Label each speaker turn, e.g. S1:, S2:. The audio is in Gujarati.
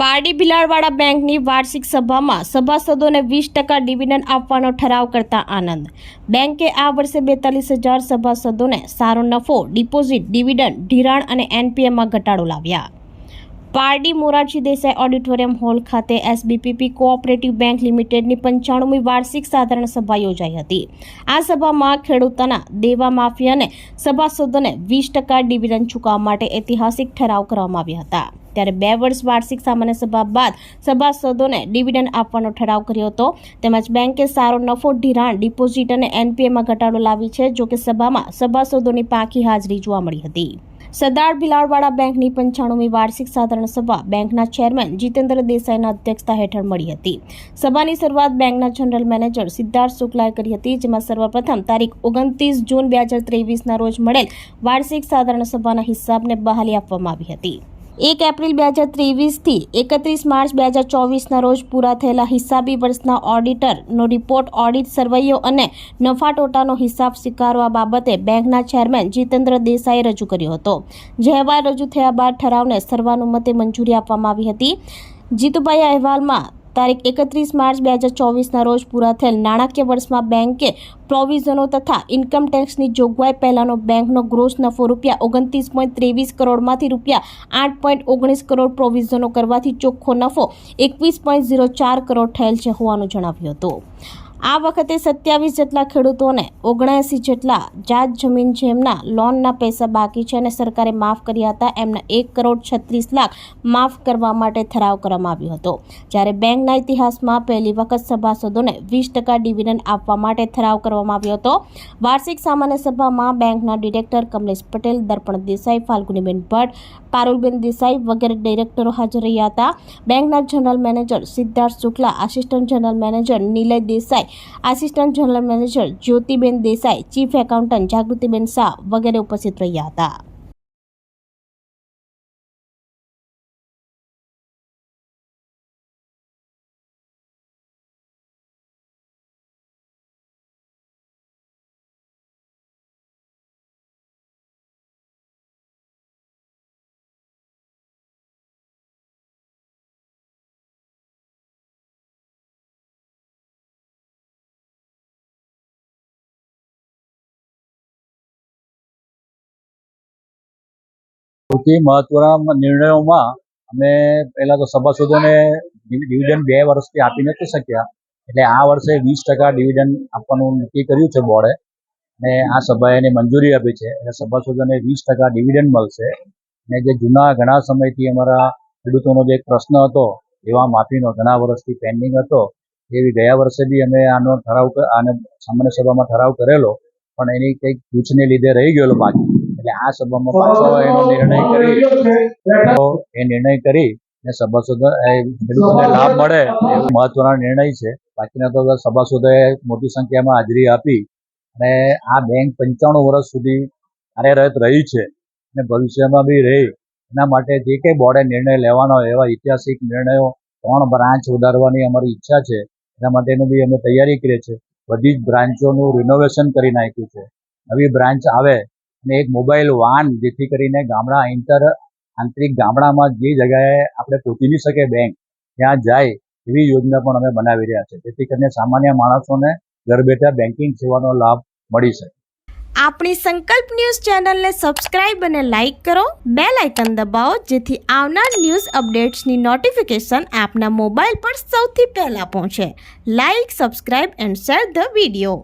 S1: પારડી ભિલાડવાડા બેંકની વાર્ષિક સભામાં સભાસદોને વીસ ટકા ડિવિડન્ડ આપવાનો ઠરાવ કરતા આનંદ. બેંકે આ વર્ષે બેતાલીસ હજાર સભાસદોને સારો નફો, ડિપોઝિટ, ડિવિડન્ડ, ધિરાણ અને એનપીએમાં ઘટાડો લાવ્યા. પારડી મોરારજી દેસાઈ ઓડિટોરિયમ હોલ ખાતે એસબીપીપી કોઓપરેટિવ બેંક લિમિટેડની પંચાણુમી વાર્ષિક સાધારણ સભા યોજાઈ હતી. આ સભામાં ખેડૂતોના દેવા માફી અને સભાસદોને વીસ ટકા ડિવિડન્ડ ચૂકવવા માટે ઐતિહાસિક ઠરાવ કરવામાં આવ્યા હતા. ત્યારે બે વર્ષ વાર્ષિક સામાન્ય સભા બાદ સભાસદોને ડિવિડન્ડ આપવાનો ઠરાવ કર્યો હતો. તેમજ બેંકે સારો નફો, ધિરાણ, ડિપોઝિટ અને એનપીએમાં ઘટાડો લાવી છે, જોકે સભામાં સભાસદોની પાકી હાજરી જોવા મળી હતી. સરદાર ભિલાડવાડા બેંકની પંચાણુમી વાર્ષિક સાધારણ સભા બેંકના ચેરમેન જીતેન્દ્ર દેસાઈના અધ્યક્ષતા હેઠળ મળી હતી. સભાની શરૂઆત બેંકના જનરલ મેનેજર સિદ્ધાર્થ શુક્લાએ કરી હતી, જેમાં સર્વપ્રથમ તારીખ ઓગણત્રીસ જૂન બે હજાર ત્રેવીસના રોજ મળેલ વાર્ષિક સાધારણ સભાના હિસાબને બહાલી આપવામાં આવી હતી. એક એપ્રિલ બે હજાર ત્રેવીસથી એકત્રીસ માર્ચ બે હજાર ચોવીસના રોજ પૂરા થયેલા હિસાબી વર્ષના ઓડિટરનો રિપોર્ટ, ઓડિટ સરવૈયો અને નફા ટોટાનો હિસાબ સ્વીકારવા બાબતે બેંકના ચેરમેન જીતેન્દ્ર દેસાઈએ રજૂ કર્યો હતો. જે અહેવાલ રજૂ થયા બાદ ઠરાવને સર્વાનુમતે મંજૂરી આપવામાં આવી હતી. જીતુભાઈ અહેવાલમાં તારીખ એકત્રીસ માર્ચ બે હજાર ચોવીસના રોજ પૂરા થયેલ નાણાકીય વર્ષમાં બેંકે પ્રોવિઝનો તથા ઇન્કમ ટેક્સની જોગવાઈ પહેલાંનો બેંકનો ગ્રોસ નફો રૂપિયા ઓગણત્રીસ પોઈન્ટ ત્રેવીસ કરોડમાંથી રૂપિયા આઠ પોઈન્ટ ઓગણીસ કરોડ પ્રોવિઝનો કરવાથી ચોખ્ખો નફો એકવીસ પોઈન્ટ ઝીરો ચાર કરોડ થયેલ છે હોવાનું જણાવ્યું હતું. આ વખતે સત્યાવીસ જેટલા ખેડૂતોને ઓગણએંસી જેટલા જાત જમીન જેમના લોનના પૈસા બાકી છે અને સરકારે માફ કર્યા હતા, એમના એક કરોડ છત્રીસ લાખ માફ કરવા માટે ઠરાવ કરવામાં આવ્યો હતો. જ્યારે બેંકના ઇતિહાસમાં પહેલી વખત સભાસદોને વીસ ટકા ડિવિડન્ડ આપવા માટે ઠરાવ કરવામાં આવ્યો હતો. વાર્ષિક સામાન્ય સભામાં બેંકના ડિરેક્ટર કમલેશ પટેલ, દર્પણ દેસાઈ, ફાલ્ગુનીબેન ભટ્ટ, પારુલબેન દેસાઈ વગેરે ડિરેક્ટરો હાજર રહ્યા હતા. બેંકના general manager Siddharth Shukla, assistant general manager Nilay Desai assistant general manager Jyotiben Desai chief accountant Jagrutiben Shah વગેરે ઉપસ્થિત રહ્યા હતા.
S2: સૌથી મહત્વના નિર્ણયોમાં અમે પહેલા તો સભાસદોને ડિવિડન્ડ બે વર્ષથી આપી નથી શક્યા. એટલે આ વર્ષે વીસ ટકા ડિવિડન્ડ આપવાનું નક્કી કર્યું છે બોર્ડે. અને આ સભાએ એની મંજૂરી આપી છે. એટલે સભાસદોને વીસ ટકા ડિવિડન્ડ મળશે. અને જે જૂના ઘણા સમયથી અમારા ખેડૂતોનો જે પ્રશ્ન હતો, એવા માફીનો, ઘણા વર્ષથી પેન્ડિંગ હતો એવી ગયા વર્ષે બી અમે આનો ઠરાવ આને સામાન્ય સભામાં ઠરાવ કરેલો. પણ એની કંઈક પૂછને લીધે રહી ગયેલો બાકી. આ સભામાં પાછો એનો નિર્ણય કરી. એ નિર્ણય કરી ને સભાસદો લાભ મળે એવો મહત્વનો નિર્ણય છે. બાકીના તો સભાસદોએ મોટી સંખ્યામાં હાજરી આપી અને આ બેંક પંચાણું વર્ષ સુધી કાર્યરત રહી છે અને ભવિષ્યમાં બી રહી. એના માટે જે કંઈ બોર્ડે નિર્ણય લેવાનો હોય એવા ઐતિહાસિક નિર્ણયો ત્રણ બ્રાન્ચ વધારવાની અમારી ઈચ્છા છે. એના માટેનું બી અમે તૈયારી કરીએ છીએ. બધી જ બ્રાન્ચોનું રિનોવેશન કરી નાખ્યું છે. નવી બ્રાન્ચ આવે અને એક મોબાઈલ વાન, જેથી કરીને ગામડા ઇન્ટર આંતરિક ગામડામાં જે જગ્યાએ આપણે પહોંચી નહીં શકે બેંક ત્યાં જાય એવી યોજના પણ અમે બનાવી રહ્યા છે જેથી કરીને સામાન્ય માણસોને ઘર બેઠા બેન્કિંગ સેવાનો લાભ મળી શકે.
S1: આપણી સંકલ્પ ન્યૂઝ ચેનલને સબસ્ક્રાઇબ અને લાઇક કરો. બે લાઇકન દબાવો, જેથી આવનાર ન્યૂઝ અપડેટ્સની નોટિફિકેશન આપના મોબાઈલ પર સૌથી પહેલા પહોંચે. Like subscribe and share the video